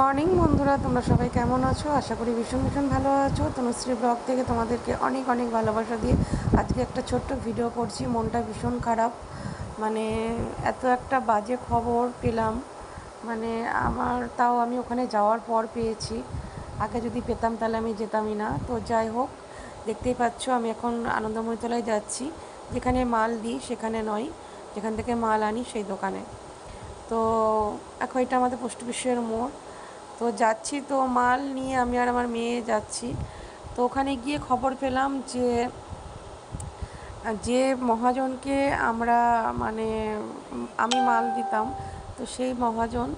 Morning বন্ধুরা, তোমরা সবাই কেমন আছো? আশা করি ভীষণ ভীষণ ভালো আছো। তনুশ্রী ব্লগ থেকে তোমাদেরকে অনেক অনেক ভালোবাসা দিয়ে আজকে একটা ছোট্ট ভিডিও করছি। মনটা ভীষণ খারাপ। মানে এত একটা বাজে খবর পেলাম। মানে আমার, তাও আমি ওখানে যাওয়ার পর পেয়েছি। আগে যদি পেতাম তাহলে আমি যেতামই না। তো যাই হোক, দেখতেই পাচ্ছ আমি এখন আনন্দময়তলায় যাচ্ছি। যেখানে মাল দিই, সেখানে নয়। যেখান থেকে মাল আনি, সেই দোকানে। তো এখন এটা আমাদের পোস্ট অফিসের মোড়। তো যাচ্ছি তো মাল নিয়ে আমি আর আমার মেয়ে যাচ্ছি। তো ওখানে গিয়ে খবর পেলাম যে যে মহাজনকে আমরা মানে আমি মাল দিতাম, তো সেই মহাজন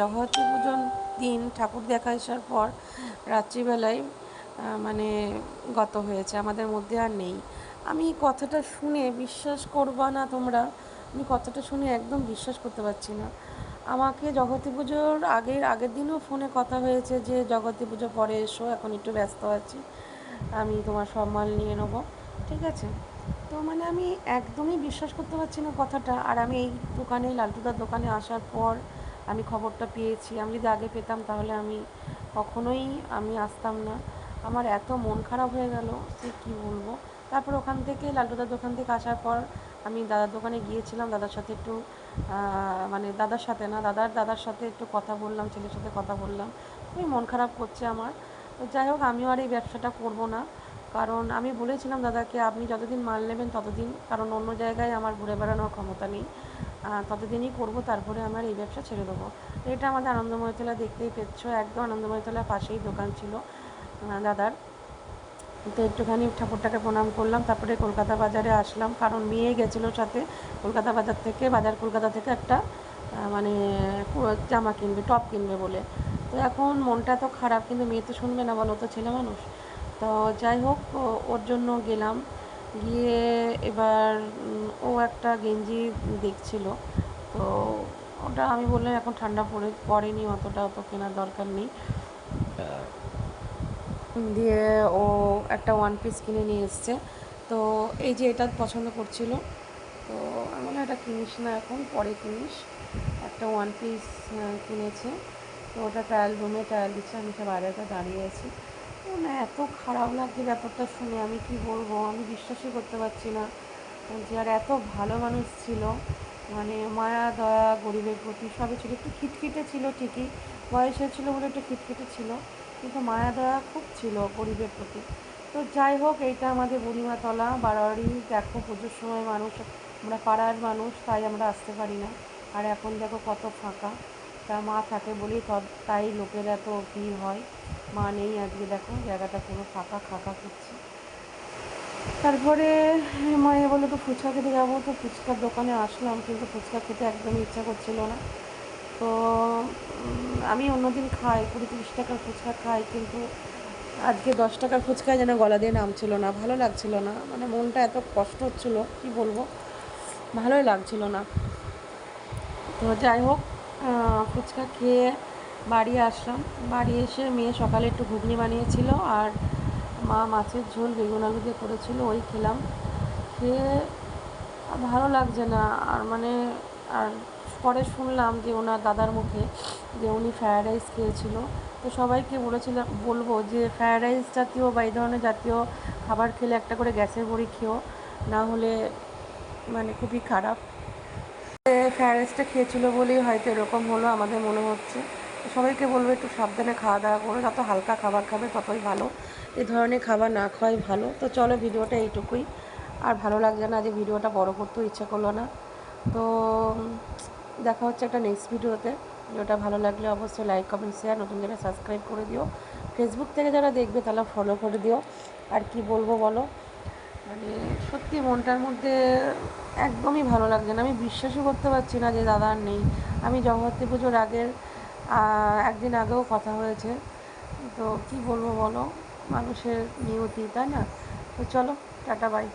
জগদ্ধাত্রী পুজোর দিন ঠাকুর দেখা আসার পর রাত্রিবেলায় মানে গত হয়েছে, আমাদের মধ্যে আর নেই। আমি কথাটা শুনে বিশ্বাস করবা না তোমরা, আমি কথাটা শুনে একদম বিশ্বাস করতে পারছি না। আমাকে জগতী পুজোর আগের আগের দিনও ফোনে কথা হয়েছে যে, জগতী পুজো পরে এসো, এখন একটু ব্যস্ত আছি। আমি তোমার সব মাল নিয়ে নেব। ঠিক আছে? তো মানে আমি একদমই বিশ্বাস করতে পারছি না কথাটা। আর আমি এই দোকানে লালটুদার দোকানে আসার পর আমি খবরটা পেয়েছি। আমি যদি আগে পেতাম তাহলে আমি কখনোই আমি আসতাম না। আমার এত মন খারাপ হয়ে গেল সে কী বলব? তারপর ওখান থেকে লালটুদার দোকান থেকে আসার পর আমি দাদার দোকানে গিয়েছিলাম, দাদার সাথে একটু মানে দাদার সাথে না, দাদার দাদার সাথে একটু কথা বললাম, ছেলের সাথে কথা বললাম। খুবই মন খারাপ করছে আমার। তো যাই হোক, আমিও আর এই ব্যবসাটা করব না। কারণ আমি বলেছিলাম দাদাকে, আপনি যতদিন মাল নেবেন ততদিন, কারণ অন্য জায়গায় আমার ঘুরে বেড়ানোর ক্ষমতা নেই। ততদিনই করব, তারপরে আমার এই ব্যবসা ছেড়ে দেবো। এটা আমাদের আনন্দময়তলা দেখতেই পেয়েছ, একদম আনন্দময়তলার পাশেই দোকান ছিল দাদার। তো একটুখানি ঠাকুরটাকে প্রণাম করলাম, তারপরে কলকাতা বাজারে আসলাম। কারণ মেয়ে গেছিল সাথে কলকাতা বাজার থেকে, বাজার কলকাতা থেকে একটা মানে জামা কিনবে, টপ কিনবে বলে। তো এখন মনটা তো খারাপ, কিন্তু মেয়ে তো শুনবে না বলো তো ছেলে মানুষ। তো যাই হোক ওর জন্য গেলাম। গিয়ে এবার ও একটা গেঞ্জি দেখছিল। তো ওটা আমি বললাম, এখন ঠান্ডা পড়ে পড়েনি অতটা, অত কেনার দরকার নেই। দিয়ে ও একটা ওয়ান পিস কিনে নিয়ে এসছে। তো এই যে এটা পছন্দ করছিল, তো আমি এটা কিনিস না এখন, পরে কিনিস। একটা ওয়ান পিস কিনেছে। তো ওটা ট্রায়াল রুমে ট্রায়াল দিচ্ছে, আমি সব বাইরেটা দাঁড়িয়ে আছি। না, এত খারাপ লাগছে ব্যাপারটা শুনে, আমি কি বলব? আমি বিশ্বাসই করতে পারছি না। যে আর এত ভালো মানুষ ছিল মানে মায়া, দয়া, গরিবের প্রতি সবই ছিল। একটু খিটখিটে ছিল ঠিকই, বয়সে ছিল বলে একটু খিটখিটে ছিল। কিন্তু মায়া দয়া খুব ছিল গরিবের প্রতি। তো যাই হোক, এইটা আমাদের বুড়িমাতলা, বাড়াবাড়ি, দেখো পুজোর সময় মানুষ, আমরা পাড়ার মানুষ, তাই আমরা আসতে পারি না। আর এখন দেখো কত ফাঁকা। তা মা থাকে বলেই তাই লোকের এত ভিড় হয়। মা নেই আজকে, দেখো জায়গাটা পুরো ফাঁকা ফাঁকা করছে। তারপরে মায়ে বলে তো ফুচকা খেতে যাব, তো ফুচকার দোকানে আসলাম, কিন্তু ফুচকা খেতে একদমই ইচ্ছা করছিল না। তো আমি অন্যদিন খাই, কুড়ি তিরিশ টাকার ফুচকা খাই, কিন্তু আজকে দশ টাকার ফুচকায় যেন গলা দিয়ে নামছিল না, ভালো লাগছিল না মানে মনটা এত কষ্ট হচ্ছিল, কি বলব, ভালোই লাগছিল না। তো যাই হোক ফুচকা খেয়ে বাড়ি আসলাম, বাড়ি এসে মেয়ে সকালে একটু ঘুগনি বানিয়েছিল আর মা মাছের ঝোল বেগুন আলু দিয়ে করেছিল, ওই খেলাম, খেয়ে ভালো লাগছে না, আর মানে আর পরে শুনলাম যে ওনার দাদার মুখে যে উনি ফ্রায়েড রাইস খেয়েছিল। তো সবাইকে বলেছিলাম বলব যে ফ্রায়েড রাইস জাতীয় বা এই ধরনের জাতীয় খাবার খেলে একটা করে গ্যাসের বড়ি খেও, না হলে মানে খুবই খারাপ। ফ্রায়েড রাইসটা খেয়েছিল বলেই হয়তো এরকম হলো আমাদের মনে হচ্ছে। সবাইকে বলব একটু সাবধানে খাওয়া দাওয়া করো, যত হালকা খাবার খাবে ততই ভালো। এই ধরনের খাবার না খাওয়াই ভালো। তো চলো ভিডিওটা এইটুকুই। আর ভালো লাগছে না যে ভিডিওটা বড় করতেও ইচ্ছা করল না। তো, দেখা হচ্ছে একটা নেক্সট ভিডিওতে। ভিডিওটা ভালো লাগলে অবশ্যই লাইক কমেন্ট শেয়ার নতুন যারা সাবস্ক্রাইব করে দিও। ফেসবুক থেকে যারা দেখবে তারা ফলো করে দিও। আর কি বলব বলো? মানে সত্যি মনটার মধ্যে একদমই ভালো লাগছে না। আমি বিশ্বাসই করতে পারছি না যে দাদা আর নেই। আমি জগদ্ধাত্রী পুজোর আগের একদিন আগেও কথা হয়েছে। তো কি বলব বলো? মানুষের নিয়তি, তাই না? তো চলো, টাটা বাই